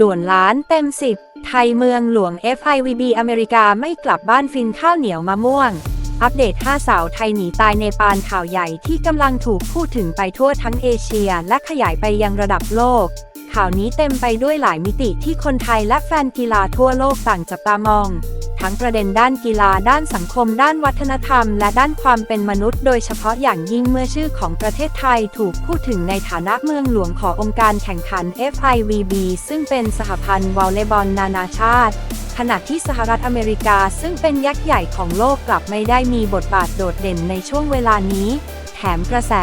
ด่วนล้านเต็ม10ไทยเมืองหลวง FIVB อเมริกาไม่กลับบ้านฟินข้าวเหนียวมะม่วง อัปเดต 5 สาวไทยหนีตายในปานข่าวใหญ่ที่กำลังถูกพูดถึงไปทั่วทั้งเอเชียและขยายไปยังระดับโลก ข่าวนี้เต็มไปด้วยหลายมิติที่คนไทยและแฟนกีฬาทั่วโลกต่างจับตามอง ทั้งประเด็นด้านกีฬาด้านสังคม ด้านวัฒนธรรม และด้านความเป็นมนุษย์ โดยเฉพาะอย่างยิ่งเมื่อชื่อของประเทศไทยถูกพูดถึงในฐานะเมืองหลวงขององค์การแข่งขัน FIVB ซึ่งเป็นสหพันธ์วอลเลย์บอลนานาชาติขณะที่สหรัฐอเมริกาซึ่งเป็นยักษ์ใหญ่ของโลกกลับไม่ได้มีบทบาทโดดเด่นในช่วงเวลานี้ แถมกระแส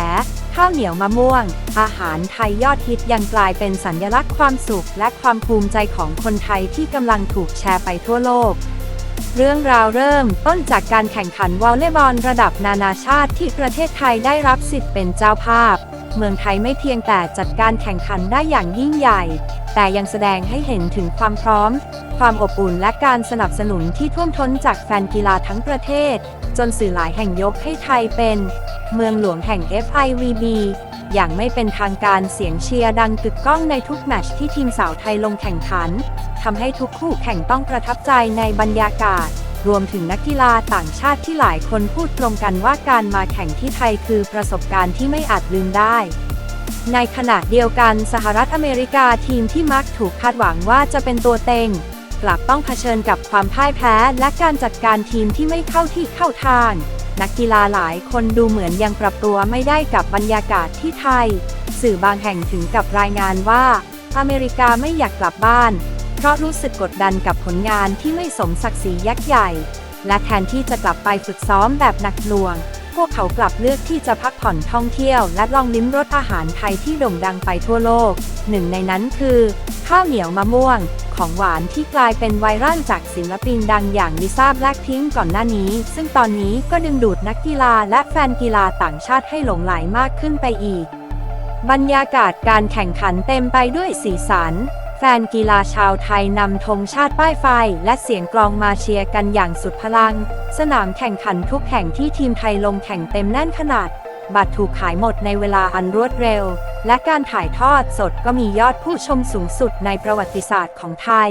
ข้าวเหนียวมะม่วง อาหารไทยยอดฮิตยังกลายเป็นสัญลักษณ์ความสุขและความภูมิใจของคนไทยที่กำลังถูกแชร์ไปทั่วโลก เรื่องราวเริ่มต้นจากการแข่งขันวอลเลย์บอลระดับนานาชาติที่ประเทศไทยได้รับสิทธิ์เป็นเจ้าภาพ เมืองไทยไม่เพียงแต่จัดการแข่งขันได้อย่างยิ่งใหญ่ แต่ยังแสดงให้เห็นถึงความพร้อม ความอบอุ่นและการสนับสนุนที่ท่วมท้นจากแฟนกีฬาทั้งประเทศ จนสื่อหลายแห่งยกให้ไทยเป็น เมืองหลวงแห่ง FIVB อย่างไม่เป็นทางการเสียงเชียร์ดังกึกก้องในทุกแมตช์ที่ทีมสาวไทยลงแข่งขันทำให้ทุกคู่แข่งต้องประทับใจในบรรยากาศ รวมถึงนักกีฬาต่างชาติที่หลายคนพูดตรงกันว่าการมาแข่งที่ไทยคือประสบการณ์ที่ไม่อาจลืมได้ในขณะเดียวกันสหรัฐอเมริกาทีมที่มักถูกคาดหวังว่าจะเป็นตัวเต็ง กลับต้องเผชิญกับความพ่ายแพ้และการจัดการทีมที่ไม่เข้าที่เข้าทาง นักกีฬาหลายคนดูเหมือนยังปรับตัวไม่ได้กับบรรยากาศที่ไทย สื่อบางแห่งถึงกับรายงานว่า อเมริกาไม่อยากกลับบ้าน เพราะรู้สึกกดดันกับผลงานที่ไม่สมศักดิ์ศรียักษ์ใหญ่ และแทนที่จะกลับไปฝึกซ้อมแบบหนักหน่วง พวกเขากลับเลือกที่จะพักผ่อนท่องเที่ยว และลองลิ้มรสอาหารไทยที่โด่งดังไปทั่วโลก หนึ่งในนั้นคือ ข้าวเหนียวมะม่วง ของหวานที่กลายเป็นไวรัลจากศิลปินดังอย่างลิซ่าแบล็คพิงก่อนหน้านี้ ซึ่งตอนนี้ก็ดึงดูดนักกีฬาและแฟนกีฬาต่างชาติให้หลงไหลมากขึ้นไปอีก บรรยากาศการแข่งขันเต็มไปด้วยสีสัน แฟนกีฬาชาวไทยนำธงชาติป้ายไฟ และเสียงกลองมาเชียร์กันอย่างสุดพลัง สนามแข่งขันทุกแห่งที่ทีมไทยลงแข่งเต็มแน่นขนาด บัตรถูกขายหมดในเวลาอันรวดเร็ว และการถ่ายทอดสดก็มียอดผู้ชมสูงสุดในประวัติศาสตร์ของไทย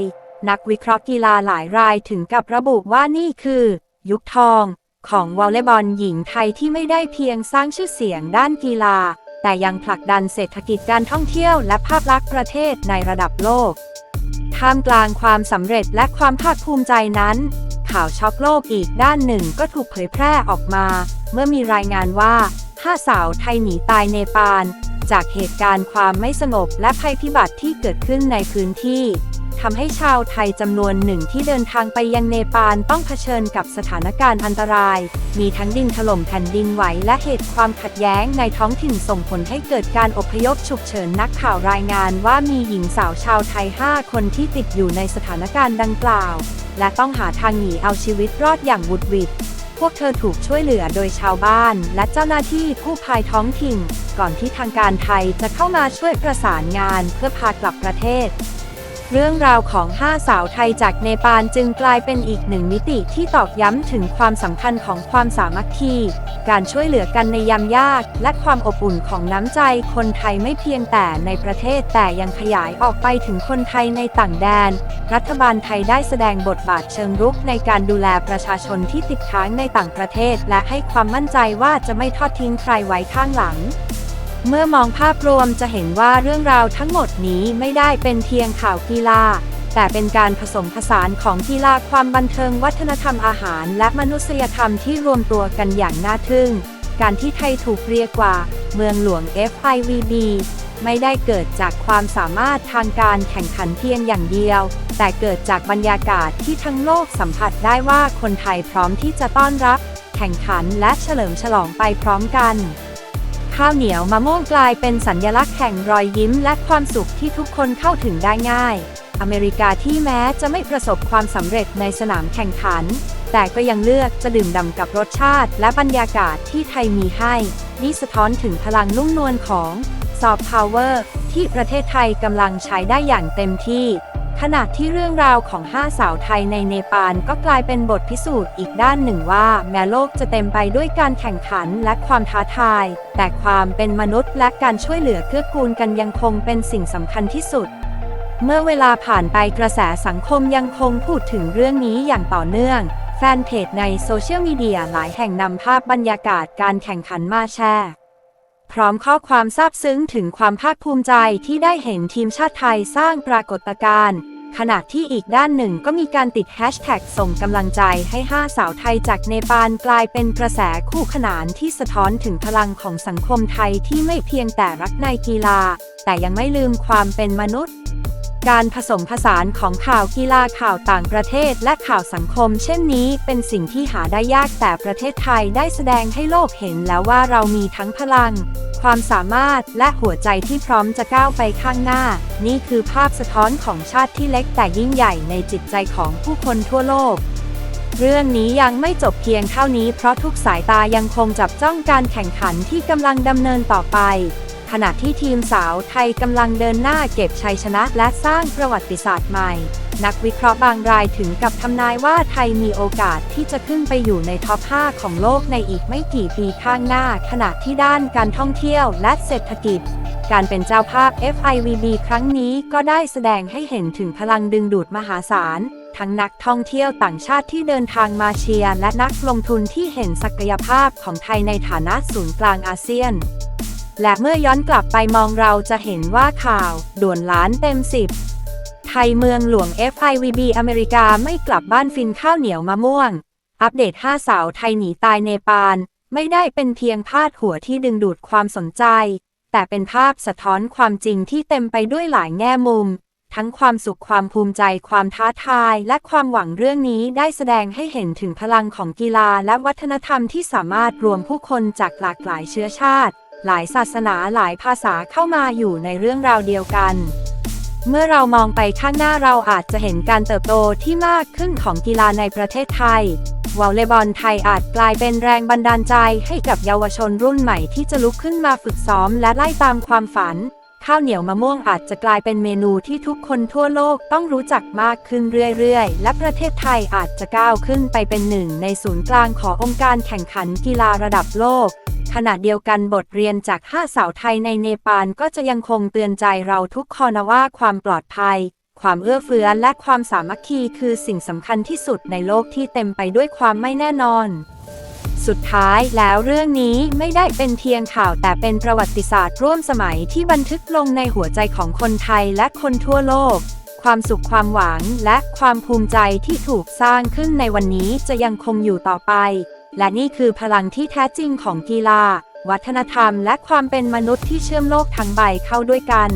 นักวิเคราะห์กีฬาหลายรายถึงกับระบุว่านี่คือ ยุคทอง ของวอลเลย์บอลหญิงไทยที่ไม่ได้เพียงสร้างชื่อเสียงด้านกีฬา แต่ยังผลักดันเศรษฐกิจการท่องเที่ยวและภาพลักษณ์ประเทศในระดับโลกท่ามกลางความสำเร็จและความภาคภูมิใจนั้น ข่าวช็อกโลกอีกด้านหนึ่งก็ถูกเผยแพร่ออกมา เมื่อมีรายงานว่า ห้าสาวไทยหนีตายเนปาลจากเหตุการณ์ความไม่สงบและภัยพิบัติที่เกิดขึ้นในพื้นที่ทำให้ชาวไทยจำนวนหนึ่งที่เดินทางไปยังเนปาลต้องเผชิญกับสถานการณ์อันตราย มีทั้งดินถล่มแผ่นดินไหวและเหตุความขัดแย้งในท้องถิ่นส่งผลให้เกิดการอพยพฉุกเฉินนักข่าวรายงานว่ามีหญิงสาวชาวไทย 5 คนที่ติดอยู่ในสถานการณ์ดังกล่าว และต้องหาทางหนีเอาชีวิตรอดอย่างบุดหวิด พวกเธอถูกช่วยเหลือโดยชาวบ้านและเจ้าหน้าที่ผู้ภายท้องถิ่น ก่อนที่ทางการไทยจะเข้ามาช่วยประสานงานเพื่อพากลับประเทศ เรื่องราวของ 5 สาวไทยจากเนปาลจึงกลายเป็นอีกหนึ่งมิติที่ตอกย้ำถึงความสำคัญของความสามัคคี การช่วยเหลือกันในยามยาก และความอบอุ่นของน้ำใจคนไทยไม่เพียงแต่ในประเทศแต่ยังขยายออกไปถึงคนไทยในต่างแดน รัฐบาลไทยได้แสดงบทบาทเชิงรุกในการดูแลประชาชนที่ติดค้างในต่างประเทศ และให้ความมั่นใจว่าจะไม่ทอดทิ้งใครไว้ข้างหลัง เมื่อมองภาพรวมจะเห็นว่าเรื่องราวทั้งหมดนี้ไม่ได้เป็นเพียงข่าวกีฬา แต่เป็นการผสมผสานของกีฬาความบันเทิงวัฒนธรรมอาหาร และมนุษยธรรมที่รวมตัวกันอย่างน่าทึ่ง การที่ไทยถูกเรียกว่า เมืองหลวง FIVB ไม่ได้เกิดจากความสามารถทางการแข่งขันเพียงอย่างเดียว แต่เกิดจากบรรยากาศที่ทั้งโลกสัมผัสได้ว่าคนไทยพร้อมที่จะต้อนรับ แข่งขันและเฉลิมฉลองไปพร้อมกัน ข้าวเหนียวมะม่วงกลายเป็นสัญญลักษณ์แห่งรอยยิ้มและความสุขที่ทุกคนเข้าถึงได้ง่าย อเมริกาที่แม้จะไม่ประสบความสำเร็จในสนามแข่งขัน แต่ก็ยังเลือกจะดื่มด่ำกับรสชาติ และบรรยากาศที่ไทยมีให้ นี่สะท้อนถึงพลังนุ่มนวลของซอฟต์พาวเวอร์ที่ประเทศไทยกำลังใช้ได้อย่างเต็มที่ ขณะที่เรื่องราวของห้าสาวไทยในเนปาลก็กลายเป็นบทพิสูจน์อีกด้านหนึ่งว่า แม้โลกจะเต็มไปด้วยการแข่งขันและความท้าทาย แต่ความเป็นมนุษย์และการช่วยเหลือเกื้อกูลกันยังคงเป็นสิ่งสำคัญที่สุด เมื่อเวลาผ่านไปกระแสสังคมยังคงพูดถึงเรื่องนี้อย่างต่อเนื่อง แฟนเพจในโซเชียลมีเดียหลายแห่งนำภาพบรรยากาศการแข่งขันมาแชร์ พร้อมข้อความซาบซึ้งถึงความภาคภูมิใจที่ได้เห็นทีมชาติไทยสร้างปรากฏการณ์ขณะที่อีกด้านหนึ่งก็มีการติดแฮชแท็กส่งกำลังใจให้ 5 สาวไทยจากเนปาลกลายเป็นกระแสคู่ขนานที่สะท้อนถึงพลังของสังคมไทยที่ไม่เพียงแต่รักในกีฬา แต่ยังไม่ลืมความเป็นมนุษย์ การผสมผสานของข่าวกีฬาข่าวต่างประเทศและข่าวสังคม เช่นนี้เป็นสิ่งที่หาได้ยากแต่ประเทศไทยได้แสดงให้โลกเห็นแล้วว่าเรามีทั้งพลัง ความสามารถและหัวใจที่พร้อมจะก้าวไปข้างหน้า นี่คือภาพสะท้อนของชาติที่เล็กแต่ยิ่งใหญ่ในจิตใจของผู้คนทั่วโลกเรื่องนี้ยังไม่จบเพียงเท่านี้เพราะทุกสายตายังคงจับจ้องการแข่งขันที่กำลังดำเนินต่อไป ขณะที่ทีมสาวไทยกำลังเดินหน้าเก็บชัยชนะและสร้างประวัติศาสตร์ใหม่ นักวิเคราะห์บางรายถึงกับทำนายว่าไทยมีโอกาสที่จะขึ้นไปอยู่ในท็อป 5 ของโลกในอีกไม่กี่ปีข้างหน้า ขณะที่ด้านการท่องเที่ยวและเศรษฐกิจ การเป็นเจ้าภาพ FIVB ครั้งนี้ก็ได้แสดงให้เห็นถึงพลังดึงดูดมหาศาลทั้งนักท่องเที่ยวต่างชาติที่เดินทางมาเชียร์และนักลงทุนที่เห็นศักยภาพของไทยในฐานะศูนย์กลางอาเซียน และเมื่อย้อนกลับไปมองเราจะเห็นว่าข่าว ด่วนล้านเต็มสิบไทยเมืองหลวง FIVB อเมริกาไม่กลับบ้านฟินข้าวเหนียวมะม่วง อัปเดต 5 สาวไทยหนีตายเนปาล ไม่ได้เป็นเพียงพาดหัวที่ดึงดูดความสนใจ แต่เป็นภาพสะท้อนความจริงที่เต็มไปด้วยหลายแง่มุม ทั้งความสุขความภูมิใจความท้าทาย และความหวังเรื่องนี้ได้แสดงให้เห็นถึงพลังของกีฬาและวัฒนธรรมที่สามารถรวมผู้คนจากหลากหลายเชื้อชาติ หลายศาสนาหลายภาษาเข้ามาอยู่ในเรื่องราวเดียวกัน เมื่อเรามองไปข้างหน้าเราอาจจะเห็นการเติบโตที่มากขึ้นของกีฬาในประเทศไทยวอลเลย์บอลไทยอาจกลายเป็นแรงบันดาลใจให้กับเยาวชนรุ่นใหม่ที่จะลุกขึ้นมาฝึกซ้อมและไล่ตามความฝัน ข้าวเหนียวมะม่วงอาจจะกลายเป็นเมนูที่ทุกคนทั่วโลกต้องรู้จักมากขึ้นเรื่อยๆ และประเทศไทยอาจจะก้าวขึ้นไปเป็นหนึ่งในศูนย์กลางขององค์การแข่งขันกีฬาระดับโลก ขณะเดียวกันบทเรียนจากห้าสาวไทยในเนปาลก็จะยังคงเตือนใจเราทุกคนนะว่าความปลอดภัย ความเอื้อเฟื้อและความสามัคคีคือสิ่งสำคัญที่สุดในโลกที่เต็มไปด้วยความไม่แน่นอน สุดท้ายแล้วเรื่องนี้ไม่ได้เป็นเพียงข่าวแต่เป็นประวัติศาสตร์ร่วมสมัยที่บันทึกลงในหัวใจของคนไทยและคนทั่วโลก ความสุขความหวังและความภูมิใจที่ถูกสร้างขึ้นในวันนี้จะยังคงอยู่ต่อไป และนี่คือพลังที่แท้จริงของกีฬา วัฒนธรรม และความเป็นมนุษย์ที่เชื่อมโลกทั้งใบเข้าด้วยกัน